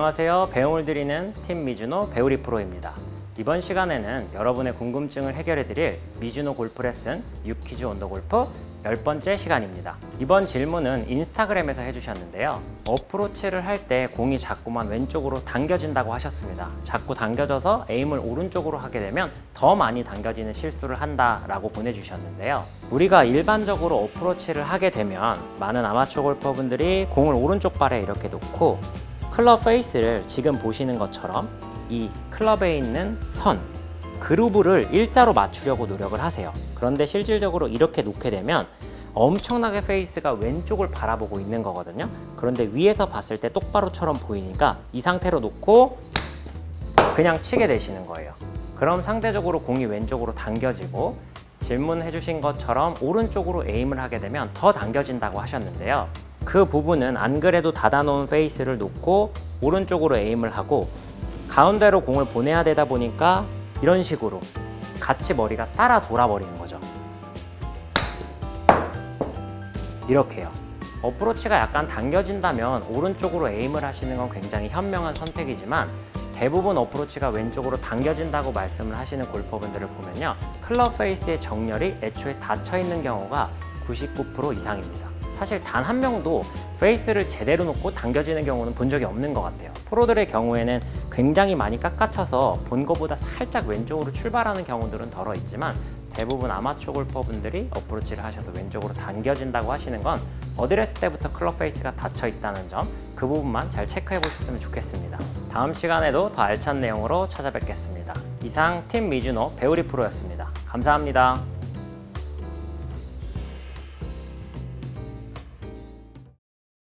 안녕하세요. 배움을 드리는 팀 미주노 배우리 프로입니다. 이번 시간에는 여러분의 궁금증을 해결해 드릴 미주노 골프 레슨 6퀴즈 온더 골프 열 번째 시간입니다. 이번 질문은 인스타그램에서 해주셨는데요. 어프로치를 할 때 공이 자꾸만 왼쪽으로 당겨진다고 하셨습니다. 자꾸 당겨져서 에임을 오른쪽으로 하게 되면 더 많이 당겨지는 실수를 한다라고 보내주셨는데요. 우리가 일반적으로 어프로치를 하게 되면 많은 아마추어 골퍼분들이 공을 오른쪽 발에 이렇게 놓고 클럽 페이스를 지금 보시는 것처럼 이 클럽에 있는 선, 그루브를 일자로 맞추려고 노력을 하세요. 그런데 실질적으로 이렇게 놓게 되면 엄청나게 페이스가 왼쪽을 바라보고 있는 거거든요. 그런데 위에서 봤을 때 똑바로처럼 보이니까 이 상태로 놓고 그냥 치게 되시는 거예요. 그럼 상대적으로 공이 왼쪽으로 당겨지고 질문해 주신 것처럼 오른쪽으로 에임을 하게 되면 더 당겨진다고 하셨는데요. 그 부분은 안 그래도 닫아놓은 페이스를 놓고 오른쪽으로 에임을 하고 가운데로 공을 보내야 되다 보니까 이런 식으로 같이 머리가 따라 돌아버리는 거죠. 이렇게요. 어프로치가 약간 당겨진다면 오른쪽으로 에임을 하시는 건 굉장히 현명한 선택이지만 대부분 어프로치가 왼쪽으로 당겨진다고 말씀을 하시는 골퍼분들을 보면요. 클럽 페이스의 정렬이 애초에 닫혀 있는 경우가 99% 이상입니다. 사실 단 한 명도 페이스를 제대로 놓고 당겨지는 경우는 본 적이 없는 것 같아요. 프로들의 경우에는 굉장히 많이 깎아쳐서 본 것보다 살짝 왼쪽으로 출발하는 경우들은 덜어 있지만 대부분 아마추어 골퍼분들이 어프로치를 하셔서 왼쪽으로 당겨진다고 하시는 건 어드레스 때부터 클럽 페이스가 닫혀 있다는 점 그 부분만 잘 체크해 보셨으면 좋겠습니다. 다음 시간에도 더 알찬 내용으로 찾아뵙겠습니다. 이상 팀 미주노 배우리 프로였습니다. 감사합니다.